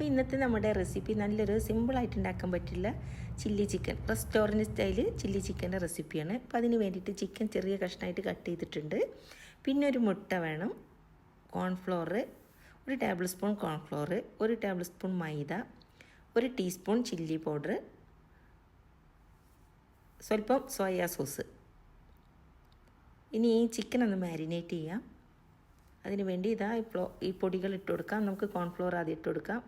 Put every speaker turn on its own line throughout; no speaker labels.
അപ്പോൾ ഇന്നത്തെ നമ്മുടെ റെസിപ്പി നല്ലൊരു സിമ്പിളായിട്ട് ഉണ്ടാക്കാൻ പറ്റില്ല. Chilli chicken restaurant style chilli ചിക്കന്റെ റെസിപ്പിയാണ് അപ്പോൾ അതിന് വേണ്ടിയിട്ട് ചിക്കൻ ചെറിയ കഷ്ണമായിട്ട് കട്ട് ചെയ്തിട്ടുണ്ട്. പിന്നെ ഒരു മുട്ട വേണം. കോൺഫ്ലോർ ഒരു ടേബിൾ സ്പൂൺ കോൺഫ്ലോർ ഒരു ടേബിൾ സ്പൂൺ മൈദ. ഒരു ടീസ്പൂൺ ചില്ലി പൗഡർ സ്വല്പം സോയാ സോസ് ഇനി ഈ ചിക്കൻ ഒന്ന് മാരിനേറ്റ് ചെയ്യാം. അതിന് വേണ്ടി ഇതാ ഈ പൊടികൾ ഇട്ട് കൊടുക്കാം. നമുക്ക് കോൺഫ്ലോർ ആദ്യം ഇട്ട് കൊടുക്കാം.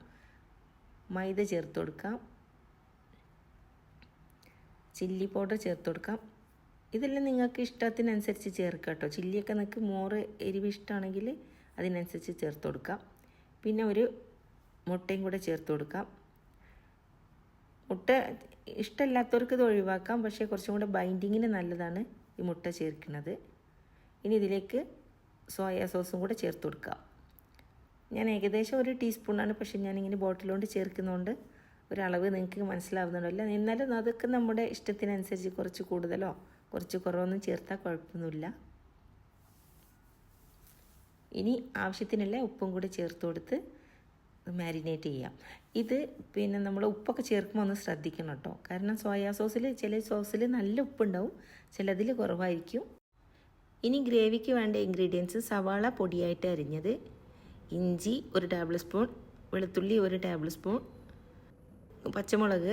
മൈദ ചേർത്ത് കൊടുക്കാം. ചില്ലി പൗഡർ ചേർത്ത് കൊടുക്കാം. ഇതെല്ലാം നിങ്ങൾക്ക് ഇഷ്ടത്തിനനുസരിച്ച് ചേർക്കാം കേട്ടോ. ചില്ലിയൊക്കെ നിങ്ങൾക്ക് മോറ് എരിവ് ഇഷ്ടമാണെങ്കിൽ അതിനനുസരിച്ച് ചേർത്ത് കൊടുക്കാം. പിന്നെ ഒരു മുട്ടയും കൂടെ ചേർത്ത് കൊടുക്കാം. മുട്ട ഇഷ്ടമില്ലാത്തവർക്ക് ഇത് ഒഴിവാക്കാം. പക്ഷേ കുറച്ചും കൂടെ ബൈൻഡിങ്ങിന് നല്ലതാണ് ഈ മുട്ട ചേർക്കുന്നത്. ഇനി ഇതിലേക്ക് സോയാ സോസും കൂടെ ചേർത്ത് കൊടുക്കാം. ഞാൻ ഏകദേശം ഒരു ടീസ്പൂണാണ് പക്ഷേ ഞാനിങ്ങനെ ബോട്ടിലുകൊണ്ട് ചേർക്കുന്നതുകൊണ്ട് ഒരളവ് നിങ്ങൾക്ക് മനസ്സിലാവുന്നുണ്ടല്ലോ എന്നാലും അതൊക്കെ നമ്മുടെ ഇഷ്ടത്തിനനുസരിച്ച് കുറച്ച് കൂടുതലോ കുറച്ച് കുറവൊന്നും ചേർത്താൽ കുഴപ്പമൊന്നുമില്ല. ഇനി ആവശ്യത്തിനുള്ള ഉപ്പും കൂടി ചേർത്ത് കൊടുത്ത് മാരിനേറ്റ് ചെയ്യാം. ഇത് പിന്നെ നമ്മൾ ഉപ്പൊക്കെ ചേർക്കുമ്പോൾ ഒന്ന് ശ്രദ്ധിക്കണം കേട്ടോ കാരണം സോയാ സോസിൽ ചില സോസിൽ നല്ല ഉപ്പുണ്ടാവും ചിലതിൽ കുറവായിരിക്കും. ഇനി ഗ്രേവിക്ക് വേണ്ട ഇൻഗ്രീഡിയൻസ് സവാള പൊടിയായിട്ട് അരിഞ്ഞത് ഇഞ്ചി ഒരു ടേബിൾ സ്പൂൺ വെളുത്തുള്ളി ഒരു ടേബിൾ സ്പൂൺ പച്ചമുളക്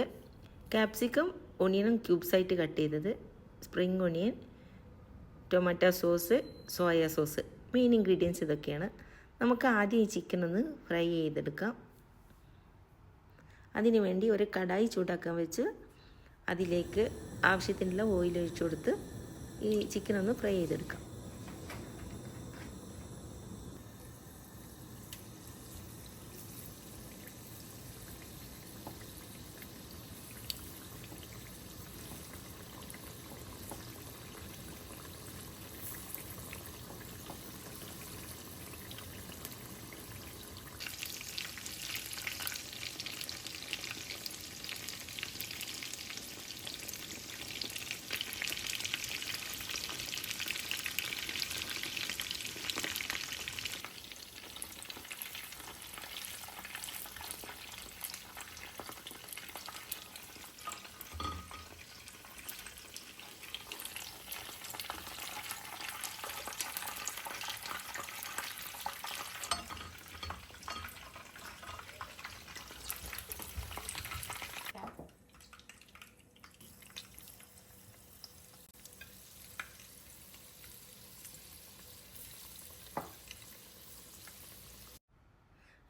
ക്യാപ്സിക്കം ഒണിയനും ക്യൂബ്സായിട്ട് കട്ട് ചെയ്തത്. Spring onion tomato sauce soya sauce main ingredients ഇതൊക്കെയാണ്. നമുക്ക് ആദ്യം ഈ ചിക്കൻ ഒന്ന് ഫ്രൈ ചെയ്തെടുക്കാം. അതിനു വേണ്ടി ഒരു കടായി ചൂടാക്കാൻ വെച്ച് അതിലേക്ക് ആവശ്യത്തിനുള്ള ഓയിൽ ഒഴിച്ചു കൊടുത്ത് ഈ ചിക്കൻ ഒന്ന് ഫ്രൈ ചെയ്തെടുക്കാം.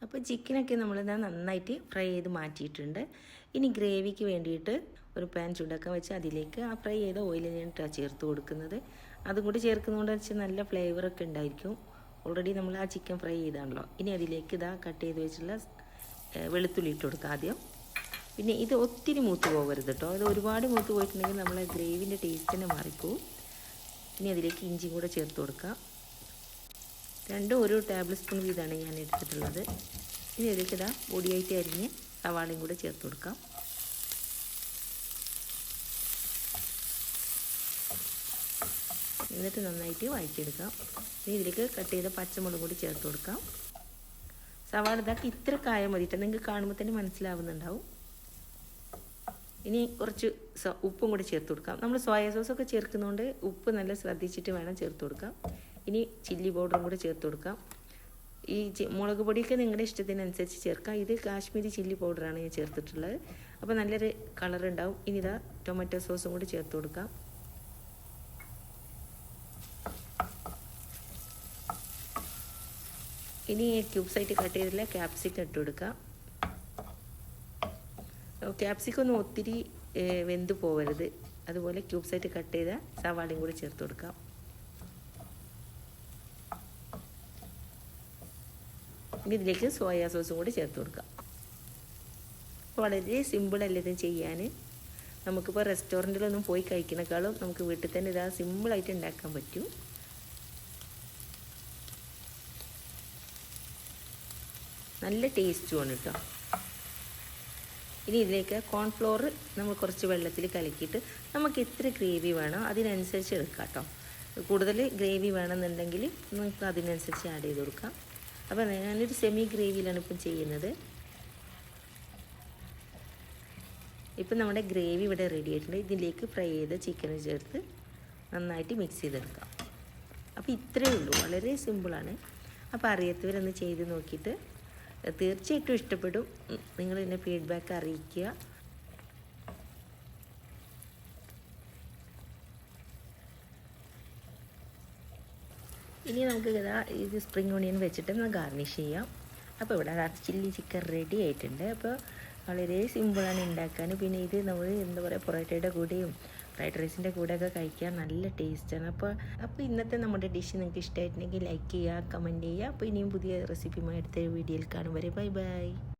അപ്പോൾ ചിക്കനൊക്കെ നമ്മളിതാ നന്നായിട്ട് ഫ്രൈ ചെയ്ത് മാറ്റിയിട്ടുണ്ട്. ഇനി ഗ്രേവിക്ക് വേണ്ടിയിട്ട് ഒരു പാൻ ചൂടാക്കാൻ വെച്ച് അതിലേക്ക് ആ ഫ്രൈ ചെയ്ത ഓയിൽ ഞാനിട്ടാണ് ചേർത്ത് കൊടുക്കുന്നത്. അതും കൂടി ചേർക്കുന്നതുകൊണ്ട് വെച്ചാൽ നല്ല ഫ്ലേവറൊക്കെ ഉണ്ടായിരിക്കും. ഓൾറെഡി നമ്മൾ ആ ചിക്കൻ ഫ്രൈ ചെയ്താണല്ലോ. ഇനി അതിലേക്ക് ഇതാ കട്ട് ചെയ്ത് വെച്ചുള്ള വെളുത്തുള്ളി ഇട്ട് കൊടുക്കുക ആദ്യം. പിന്നെ ഇത് ഒത്തിരി മൂത്ത് പോകരുത് കേട്ടോ ഇത് ഒരുപാട് മൂത്ത് പോയിട്ടുണ്ടെങ്കിൽ നമ്മളെ ഗ്രേവിന്റെ ടേസ്റ്റ് തന്നെ മാറിപ്പോവും. ഇനി അതിലേക്ക് ഇഞ്ചിയും കൂടെ ചേർത്ത് കൊടുക്കാം. രണ്ടും ഒരു ടേബിൾ സ്പൂൺ വീതമാണ് ഞാൻ എടുത്തിട്ടുള്ളത്. ഇനി ഇതിലേക്കിതാ പൊടിയായിട്ട് അരിഞ്ഞ് സവാളയും കൂടെ ചേർത്ത് കൊടുക്കാം. എന്നിട്ട് നന്നായിട്ട് വഴറ്റിയെടുക്കാം. ഇനി ഇതിലേക്ക് കട്ട് ചെയ്ത പച്ചമുളക് കൂടി ചേർത്ത് കൊടുക്കാം. സവാള ഇതാക്കി ഇത്ര കായം മതിയിട്ട് നിങ്ങൾക്ക് കാണുമ്പോൾ തന്നെ മനസ്സിലാവുന്നുണ്ടാവും. ഇനി കുറച്ച് ഉപ്പും കൂടി ചേർത്ത് കൊടുക്കാം. നമ്മൾ സോയ സോസൊക്കെ ചേർക്കുന്നതുകൊണ്ട് ഉപ്പ് നല്ല ശ്രദ്ധിച്ചിട്ട് വേണം ചേർത്ത് കൊടുക്കാം. ഇനി ചില്ലി പൗഡറും കൂടെ ചേർത്ത് കൊടുക്കാം. ഈ മുളക് പൊടിയൊക്കെ നിങ്ങളുടെ ഇഷ്ടത്തിനനുസരിച്ച് ചേർക്കാം. ഇത് കാശ്മീരി ചില്ലി പൗഡറാണ് ഞാൻ ചേർത്തിട്ടുള്ളത്. അപ്പോൾ നല്ലൊരു കളർ ഉണ്ടാവും. ഇനി ഇതാ ടൊമാറ്റോ സോസും കൂടി ചേർത്ത് കൊടുക്കാം. ഇനി ക്യൂബ്സായിട്ട് കട്ട് ചെയ്തില്ല ക്യാപ്സിക്കം ഇട്ട് കൊടുക്കാം. ക്യാപ്സിക്കം ഒന്നും ഒത്തിരി വെന്ത് പോവരുത്. അതുപോലെ ക്യൂബ്സായിട്ട് കട്ട് ചെയ്ത സവാളയും കൂടി ചേർത്ത് കൊടുക്കാം. ഇനി ഇതിലേക്ക് സോയാ സോസും കൂടി ചേർത്ത് കൊടുക്കാം വളരെ സിമ്പിളല്ലേ ഇത് ചെയ്യാൻ? നമുക്കിപ്പോൾ റെസ്റ്റോറന്റിലൊന്നും പോയി കഴിക്കണേക്കാളും നമുക്ക് വീട്ടിൽ തന്നെ ഇതാ സിമ്പിളായിട്ട് ഉണ്ടാക്കാൻ പറ്റും. നല്ല ടേസ്റ്റുമാണ് കേട്ടോ. ഇനി ഇതിലേക്ക് കോൺഫ്ലോർ നമ്മൾ കുറച്ച് വെള്ളത്തിൽ കലക്കിയിട്ട് നമുക്ക് എത്ര ഗ്രേവി വേണം അതിനനുസരിച്ച് എടുക്കാം കേട്ടോ. കൂടുതൽ ഗ്രേവി വേണമെന്നുണ്ടെങ്കിൽ നമുക്ക് അതിനനുസരിച്ച് ആഡ് ചെയ്ത് കൊടുക്കാം. അപ്പോൾ ഞാനൊരു സെമി ഗ്രേവിയിലാണ് ഇപ്പം ചെയ്യുന്നത്. ഇപ്പം നമ്മുടെ ഗ്രേവി ഇവിടെ റെഡി ആയിട്ടുണ്ട്. ഇതിലേക്ക് ഫ്രൈ ചെയ്ത ചിക്കൻ ചേർത്ത് നന്നായിട്ട് മിക്സ് ചെയ്തെടുക്കാം. അപ്പോൾ ഇത്രയേ ഉള്ളൂ. വളരെ സിമ്പിളാണ് അപ്പോൾ അറിയാത്തവരൊന്ന് ചെയ്ത് നോക്കിയിട്ട് തീർച്ചയായിട്ടും ഇഷ്ടപ്പെടും. നിങ്ങൾ എന്നെ ഫീഡ്ബാക്ക് അറിയിക്കുക. ഇനി നമുക്ക് ഇതാ ഇത് സ്പ്രിംഗ് ഓണിയൻ വെച്ചിട്ട് നമ്മൾ ഗാർണിഷ് ചെയ്യാം. അപ്പോൾ ഇവിടെ ചില്ലി ചിക്കൻ റെഡി ആയിട്ടുണ്ട്. അപ്പോൾ വളരെ സിമ്പിളാണ് ഉണ്ടാക്കാൻ. പിന്നെ ഇത് നമ്മൾ എന്താ പറയുക പൊറോട്ടയുടെ കൂടെയും ഫ്രൈഡ് റൈസിന്റെ കൂടെയൊക്കെ കഴിക്കാൻ നല്ല ടേസ്റ്റാണ് അപ്പോൾ അപ്പോൾ ഇന്നത്തെ നമ്മുടെ ഡിഷ് നിങ്ങൾക്ക് ഇഷ്ടമായിട്ടുണ്ടെങ്കിൽ ലൈക്ക് ചെയ്യുക കമന്റ് ചെയ്യുക. അപ്പോൾ ഇനിയും പുതിയ റെസിപ്പിയുമായി അടുത്ത വീഡിയോയിൽ കാണും. വരെ ബൈ ബൈ